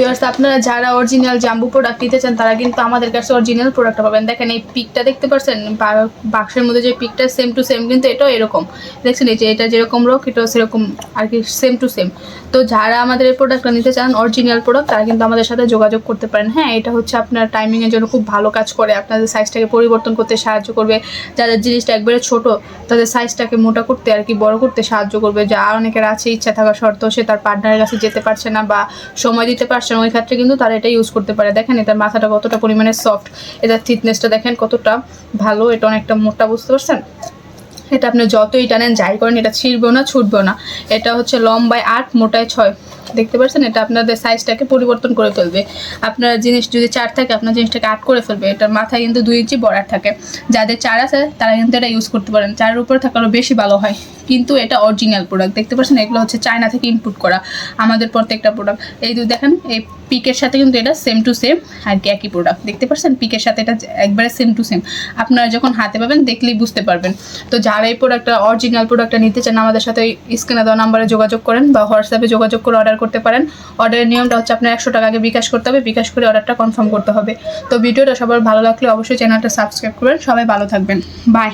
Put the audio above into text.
Viewers আপনারা যারা original জাম্বু প্রোডাক্ট নিতে চান, তারা কিন্তু আমাদের কাছে অরিজিনাল প্রোডাক্ট পাবেন। দেখেন এই পিকটা দেখতে পাচ্ছেন বাক্সের মধ্যে যে পিকটা সেম টু সেম কিন্তু এটাও এরকম। দেখছেন, এই যে এটা যেরকম রোগ এটাও সেরকম আর কি সেম টু সেম তো যারা আমাদের এই প্রোডাক্টটা নিতে চান অরিজিনাল প্রোডাক্ট তারা কিন্তু আমাদের সাথে যোগাযোগ করতে পারেন। হ্যাঁ এটা হচ্ছে আপনার টাইমিংয়ের জন্য খুব ভালো কাজ করে। আপনাদের সাইজটাকে পরিবর্তন করতে সাহায্য করবে। যাদের জিনিসটা একবারে ছোট, তাদের সাইজটাকে মোটা করতে আর কি, বড় করতে সাহায্য করবে। যা অনেকের আছে ইচ্ছা থাকা সত্ত্বেও সে তার পার্টনারের কাছে যেতে পারছে না বা সময় দিতে পারছে ওই ক্ষেত্রে কিন্তু তারা এটা ইউজ করতে পারে। দেখেন এটার মাথাটা কতটা পরিমাণে সফট এটার থিকনেসটা দেখেন কতটা ভালো, এটা অনেকটা মোটা, বুঝতে পারছেন? এটা আপনি যতই টানেন, যাই করেন, এটা ছিঁড়বেও না, ছুটবেও না। এটা হচ্ছে লম্বায় আট, মোটায় ছয়। দেখতে পাচ্ছেন, এটা আপনাদের সাইজটাকে পরিবর্তন করে ফেলবে আপনার জিনিস যদি চার থাকে, আপনার জিনিসটাকে আট করে ফেলবে। এটার মাথায় কিন্তু দুই ইঞ্চি বড়ার থাকে। যাদের চার আছে, তারা কিন্তু এটা ইউজ করতে পারেন। চারের উপরে থাকলে বেশি ভালো হয়। কিন্তু এটা অরিজিনাল প্রোডাক্ট দেখতে পাচ্ছেন, এগুলো হচ্ছে চায়না থেকে ইনপুট করা আমাদের প্রত্যেকটা প্রোডাক্ট এই দুই দেখেন, এই পিকের সাথে কিন্তু এটা সেম টু সেম আর কি একই প্রোডাক্ট দেখতে পাচ্ছেন, পিকের সাথে এটা একবারে সেম টু সেম আপনারা যখন হাতে পাবেন, দেখলেই বুঝতে পারবেন। তো যারা এই প্রোডাক্টটা অরিজিনাল প্রোডাক্টটা নিতে চান, আমাদের সাথে স্ক্রিনে দেওয়া নাম্বারে যোগাযোগ করেন বা হোয়াটসঅ্যাপে যোগাযোগ করে অর্ডার করতে পারেন। অর্ডারের নিয়মটা হচ্ছে আপনার একশো টাকা আগে বিকাশ করতে হবে, বিকাশ করে অর্ডারটা কনফার্ম করতে হবে। তো ভিডিওটা সবার ভালো লাগলে অবশ্যই চ্যানেলটা সাবস্ক্রাইব করবেন। সবাই ভালো থাকবেন। বাই